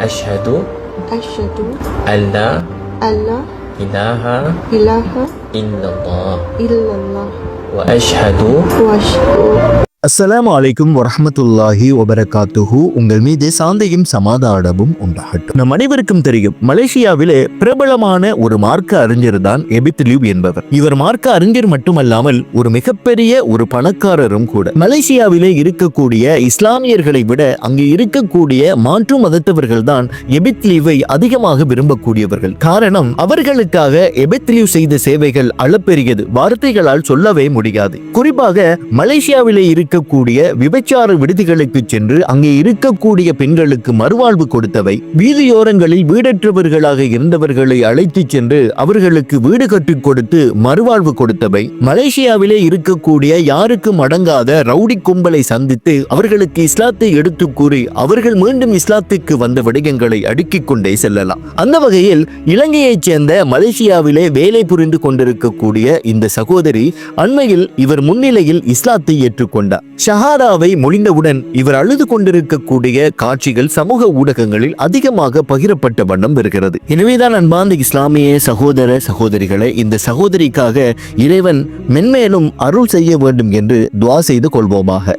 أشهد أشهد أن لا أن لا إله إله إلا الله. إلا الله. وأشهد وأشهد அஸ்ஸலாமு அலைக்கும் வரமத்துல்லாஹி வபரகாத்துஹு. உங்கள் மீது சாந்தையும் சமாதானமும் உண்டாகட்டும். நம் அனைவருக்கும் தெரியும் மலேசியாவிலே பிரபலமான ஒரு மார்க்க அறிஞர் தான் எபித்லியூ என்பவர். இவர் மார்க்க அறிஞர் மட்டுமல்லாமல் ஒரு மிகப்பெரிய ஒரு பணக்காரரும் கூட. மலேசியாவிலே இருக்கக்கூடிய இஸ்லாமியர்களை விட அங்கு இருக்கக்கூடிய மாற்று மதத்தவர்கள் தான் எபித்லியூவை அதிகமாக விரும்பக்கூடியவர்கள். காரணம் அவர்களுக்காக எபித்லியூ செய்த சேவைகள் அளப்பெரியது. வார்த்தைகளால் சொல்லவே முடியாது. குறிப்பாக மலேசியாவிலே இருக்கக்கூடிய விபச்சார விடுதிகளுக்கு சென்று அங்கே இருக்கக்கூடிய பெண்களுக்கு மறுவாழ்வு கொடுத்தவை. வீதியோரங்களில் வீடற்றவர்களாக இருந்தவர்களை அழைத்துச் சென்று அவர்களுக்கு வீடு கட்டிக் கொடுத்து மறுவாழ்வு கொடுத்தவை. மலேசியாவிலே இருக்கக்கூடிய யாருக்கும் அடங்காத ரவுடி கும்பலை சந்தித்து அவர்களுக்கு இஸ்லாத்தை எடுத்து கூறி அவர்கள் மீண்டும் இஸ்லாத்துக்கு வந்த விடயங்களை அடுக்கிக் கொண்டே செல்லலாம். அந்த வகையில் இலங்கையைச் சேர்ந்த மலேசியாவிலே வேலை புரிந்து கொண்டிருக்கக்கூடிய இந்த சகோதரி அண்மையில் இவர் முன்னிலையில் இஸ்லாத்தை ஏற்றுக்கொண்டார். ஷஹாராவை முடிந்தவுடன் இவர் அழுது கொண்டிருக்கக்கூடிய காட்சிகள் சமூக ஊடகங்களில் அதிகமாக பகிரப்பட்ட வண்ணம் வருகிறது எனவேதான் அன்பார்ந்த இஸ்லாமிய சகோதர சகோதரிகளை இந்த சகோதரிக்காக இறைவன் மென்மேலும் அருள் செய்ய வேண்டும் என்று துவா செய்து கொள்வோமாக.